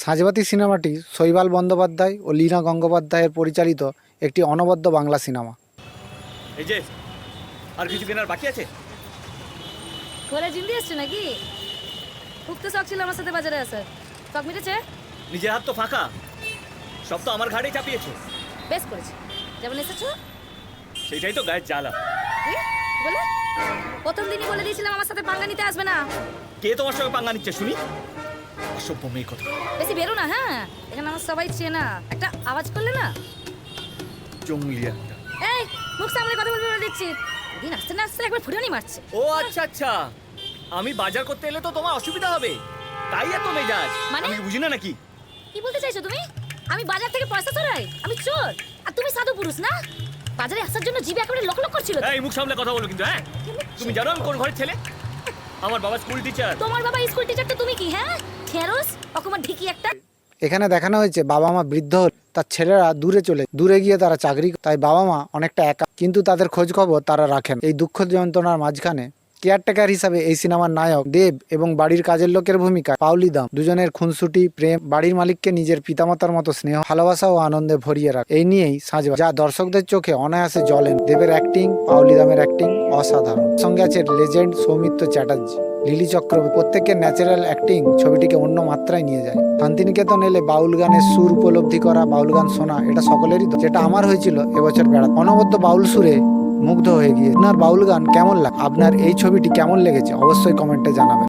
সাজবাতি সিনেমাটি শৈবাল বন্দ্যোপাধ্যায় ও লীনা গঙ্গোপাধ্যায়ের পরিচালিত একটি অনবদ্য বাংলা সিনেমা। এই যে আর কিছু কেনার বাকি আছে? ঘরে জিন্দি এসছে নাকি? খুব তো শখ ছিল আমার সাথে বাজারে আসার। শখ মিটেছে? নিজের হাত তো ফাঁকা। সব তো আমার ঘাড়েই চাপিয়েছো। বেশ করেছি। যেমন এসেছ? সেটাই তো গায়ের জ্বালা। বলে। প্রথম দিনই বলে দিয়েছিলাম আমার সাথে পাঙ্গা নিতে আসবে না। কে তোমার সঙ্গে পাঙ্গা নিচ্ছে শুনি? অসভ্য মেয়ে কথা বেশি বেরো না হ্যাঁ? এখানে আমার সবাই চেনা। একটা আওয়াজ করলে না? জঙ্গলি একটা। এই মুখ সামনে কথা বলবি বলে দিচ্ছি। দিন আসতে না আসতে একবার ফুটানি মারছে। ও আচ্ছা আচ্ছা। আমি বাজার করতে এলে তো তোমার অসুবিধা হবে। তাই এত মেজাজ। মানে? আমি বুঝি না নাকি? কি বলতে চাইছো তুমি? আমি বাজার থেকে পয়সা চড়াই আমি চোর। আর তুমি সাধু পুরুষ না? বাজারে আসার জন্য জিভে একেবারে লক লক করছিল। এই মুখ সামলে কথা বলো কিন্তু হ্যাঁ? তুমি জানো আমি কোন ঘরের ছেলে? আমার বাবা স্কুল টিচার তোমার বাবা স্কুল টিচার তো তুমি কি হ্যাঁ? খেরোস অকমান ঢিকি একটা। এখানে দেখানো হয়েছে বাবা মা বৃদ্ধ হল তার ছেলেরা দূরে চলে দূরে গিয়ে তারা চাকরি তাই বাবা মা অনেকটা একা কিন্তু তাদের খোঁজ খবর তারা রাখেন। এই দুঃখ যন্ত্রণার মাঝখানে কেয়ারটেকার হিসাবে এই সিনেমার নায়ক দেব এবং বাড়ির কাজের লোকের ভূমিকা পাউলি দাম। দুজনের খুনসুটি, প্রেম, বাড়ির মালিককে নিজের পিতামাতার মতো স্নেহ, ভালোবাসা ও আনন্দে ভরিয়ে রাখ। এই নিয়েই সাজবা যা দর্শকদের চোখে অনায়াসে জলেন দেবের অ্যাক্টিং পাউলি দামের অ্যাক্টিং অসাধারণ। সঙ্গে আছে লেজেন্ড সৌমিত্র চ্যাটার্জি। লিলি চক্রবর্তী, প্রত্যেকের ন্যাচারাল অ্যাক্টিং ছবিটিকে অন্য মাত্রায় নিয়ে যায়। শান্তিনিকেতন এলে বাউল গানের সুর উপলব্ধি করা, বাউল গান শোনা, এটা সকলেরই যেটা আমার হয়েছিল এবছর বেড়া অনবদ্য বাউল সুরে মুগ্ধ হয়ে গিয়ে। আপনার বাউল গান কেমন লাগে আপনার এই ছবিটি কেমন লেগেছে? অবশ্যই কমেন্টে জানাবেন।